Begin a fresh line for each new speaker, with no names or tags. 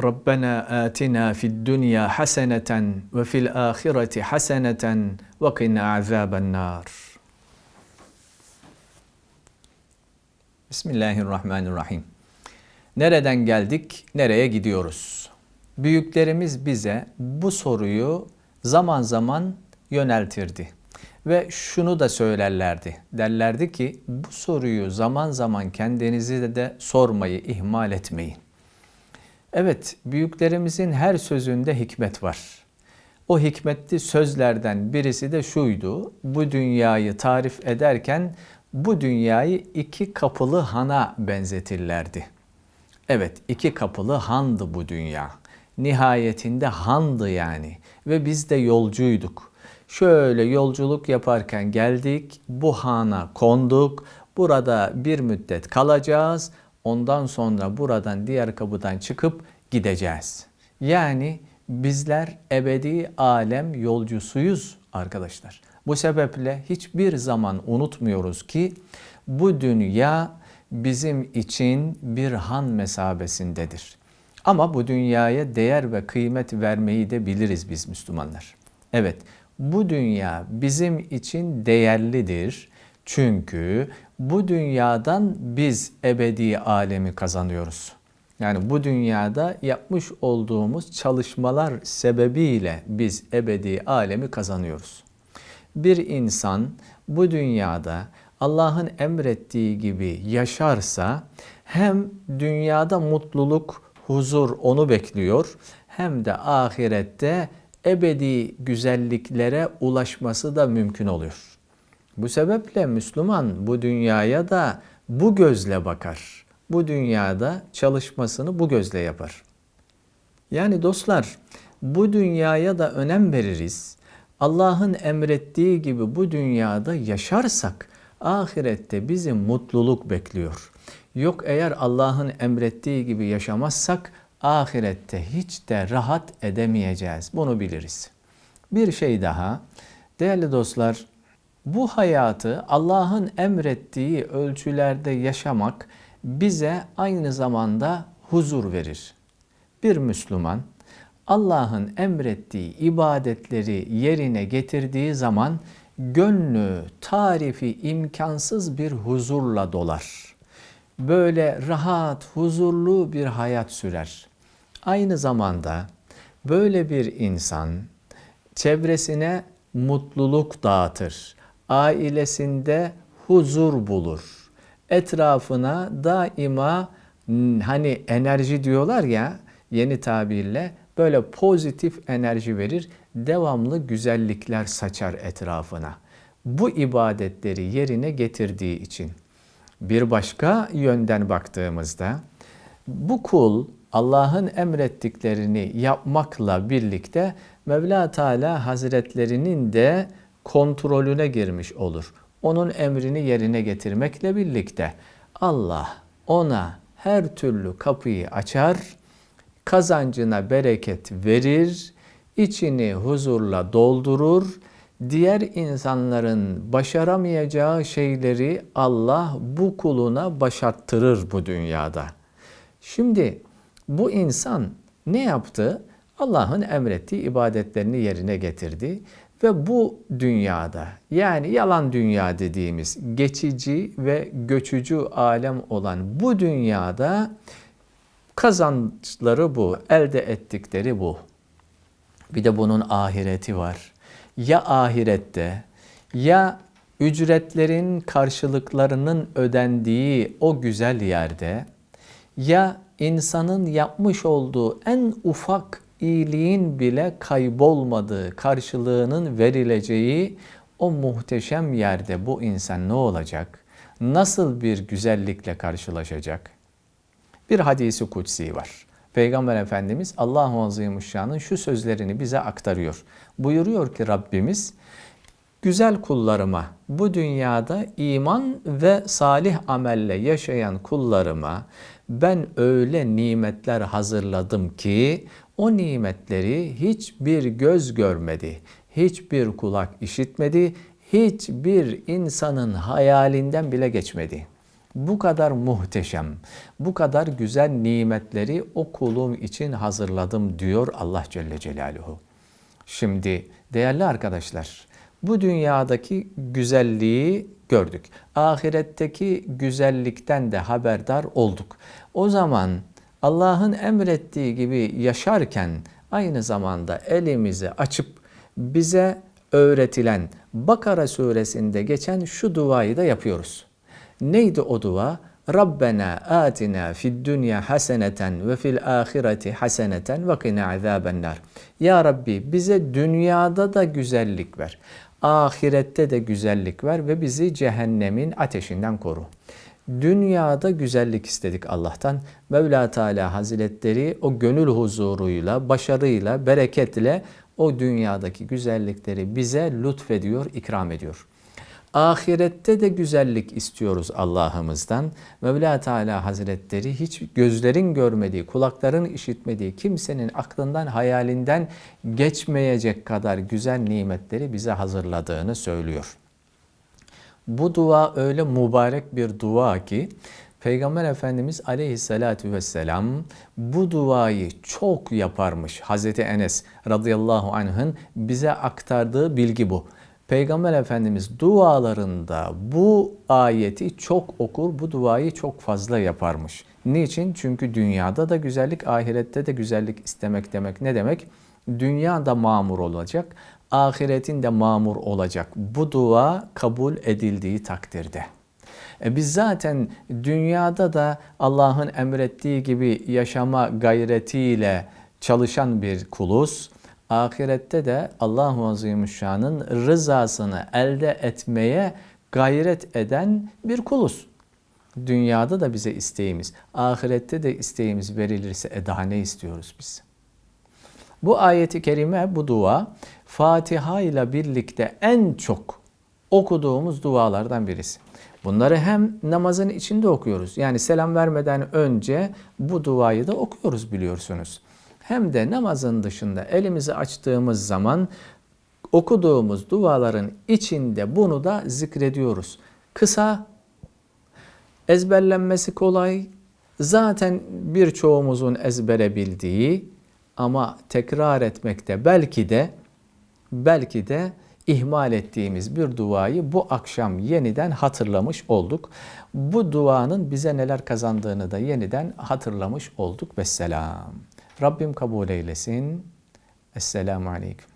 ربنا آتنا في الدنيا حسنة وفي الآخرة حسنة وقنا عذاب النار Bismillahirrahmanirrahim. Nereden geldik, nereye gidiyoruz? Büyüklerimiz bize bu soruyu zaman zaman yöneltirdi. Ve şunu da söylerlerdi. Derlerdi ki bu soruyu zaman zaman kendinizi de, de sormayı ihmal etmeyin. Evet, büyüklerimizin her sözünde hikmet var. O hikmetli sözlerden birisi de şuydu. Bu dünyayı tarif ederken bu dünyayı iki kapılı hana benzetirlerdi. Evet, iki kapılı handı bu dünya. Nihayetinde handı yani ve biz de yolcuyduk. Şöyle yolculuk yaparken geldik, bu hana konduk. Burada bir müddet kalacağız. Ondan sonra buradan diğer kapıdan çıkıp gideceğiz. Yani bizler ebedi alem yolcusuyuz arkadaşlar. Bu sebeple hiçbir zaman unutmuyoruz ki bu dünya bizim için bir han mesabesindedir. Ama bu dünyaya değer ve kıymet vermeyi de biliriz biz Müslümanlar. Evet, bu dünya bizim için değerlidir. Çünkü bu dünyadan biz ebedi alemi kazanıyoruz. Yani bu dünyada yapmış olduğumuz çalışmalar sebebiyle biz ebedi alemi kazanıyoruz. Bir insan bu dünyada Allah'ın emrettiği gibi yaşarsa hem dünyada mutluluk, huzur onu bekliyor hem de ahirette ebedi güzelliklere ulaşması da mümkün oluyor. Bu sebeple Müslüman bu dünyaya da bu gözle bakar. Bu dünyada çalışmasını bu gözle yapar. Yani dostlar bu dünyaya da önem veririz. Allah'ın emrettiği gibi bu dünyada yaşarsak ahirette bizi mutluluk bekliyor. Yok eğer Allah'ın emrettiği gibi yaşamazsak ahirette hiç de rahat edemeyeceğiz. Bunu biliriz. Bir şey daha. Değerli dostlar, bu hayatı Allah'ın emrettiği ölçülerde yaşamak bize aynı zamanda huzur verir. Bir Müslüman Allah'ın emrettiği ibadetleri yerine getirdiği zaman gönlü tarifi imkansız bir huzurla dolar. Böyle rahat, huzurlu bir hayat sürer. Aynı zamanda böyle bir insan çevresine mutluluk dağıtır. Ailesinde huzur bulur. Etrafına daima hani enerji diyorlar ya yeni tabirle böyle pozitif enerji verir. Devamlı güzellikler saçar etrafına. Bu ibadetleri yerine getirdiği için. Bir başka yönden baktığımızda bu kul Allah'ın emrettiklerini yapmakla birlikte Mevla Teala Hazretlerinin de kontrolüne girmiş olur. Onun emrini yerine getirmekle birlikte Allah ona her türlü kapıyı açar, kazancına bereket verir, içini huzurla doldurur, diğer insanların başaramayacağı şeyleri Allah bu kuluna başarttırır bu dünyada. Şimdi bu insan ne yaptı? Allah'ın emrettiği ibadetlerini yerine getirdi ve bu dünyada yani yalan dünya dediğimiz geçici ve göçücü alem olan bu dünyada kazançları bu, elde ettikleri bu. Bir de bunun ahireti var. Ya ahirette ya ücretlerin karşılıklarının ödendiği o güzel yerde ya insanın yapmış olduğu en ufak iyiliğin bile kaybolmadığı, karşılığının verileceği o muhteşem yerde bu insan ne olacak? Nasıl bir güzellikle karşılaşacak? Bir hadisi kutsi var. Peygamber Efendimiz Allah-u Azimuşşan'ın şu sözlerini bize aktarıyor. Buyuruyor ki Rabbimiz, güzel kullarıma, bu dünyada iman ve salih amelle yaşayan kullarıma ben öyle nimetler hazırladım ki o nimetleri hiçbir göz görmedi, hiçbir kulak işitmedi, hiçbir insanın hayalinden bile geçmedi. bu kadar muhteşem, bu kadar güzel nimetleri o kulum için hazırladım diyor Allah Celle Celaluhu. Şimdi değerli arkadaşlar, bu dünyadaki güzelliği gördük. Ahiretteki güzellikten de haberdar olduk. O zaman Allah'ın emrettiği gibi yaşarken aynı zamanda elimizi açıp bize öğretilen Bakara suresinde geçen şu duayı da yapıyoruz. Neydi o dua? Rabbena atina fid dünya haseneten ve fil ahireti haseneten ve qina azabennar. Ya Rabbi bize dünyada da güzellik ver. Ahirette de güzellik ver ve bizi cehennemin ateşinden koru. Dünyada güzellik istedik Allah'tan. Mevla Teala Hazretleri o gönül huzuruyla, başarıyla, bereketle o dünyadaki güzellikleri bize lütfediyor, ikram ediyor. Ahirette de güzellik istiyoruz Allah'ımızdan. Mevla Teala Hazretleri hiç gözlerin görmediği, kulakların işitmediği, kimsenin aklından, hayalinden geçmeyecek kadar güzel nimetleri bize hazırladığını söylüyor. Bu dua öyle mübarek bir dua ki Peygamber Efendimiz aleyhissalatu vesselam bu duayı çok yaparmış. Hazreti Enes radıyallahu anh'ın bize aktardığı bilgi bu. Peygamber Efendimiz dualarında bu ayeti çok okur, bu duayı çok fazla yaparmış. Niçin? Çünkü dünyada da güzellik, ahirette de güzellik istemek demek ne demek? Dünya da mamur olacak, ahiretin de mamur olacak. Bu dua kabul edildiği takdirde. E biz zaten dünyada da Allah'ın emrettiği gibi yaşama gayretiyle çalışan bir kuluz. Ahirette de Allah-u Azimüşşan'ın rızasını elde etmeye gayret eden bir kuluz. Dünyada da bize isteğimiz, ahirette de isteğimiz verilirse e daha ne istiyoruz biz? Bu ayeti kerime, bu dua Fatiha ile birlikte en çok okuduğumuz dualardan birisi. Bunları hem namazın içinde okuyoruz. Yani selam vermeden önce bu duayı da okuyoruz biliyorsunuz. Hem de namazın dışında elimizi açtığımız zaman okuduğumuz duaların içinde bunu da zikrediyoruz. Kısa, ezberlenmesi kolay, zaten birçoğumuzun ezbere bildiği ama tekrar etmekte belki de belki de ihmal ettiğimiz bir duayı bu akşam yeniden hatırlamış olduk. Bu duanın bize neler kazandığını da yeniden hatırlamış olduk. Vesselam. Rabbim kabul eylesin. Esselamu Aleyküm.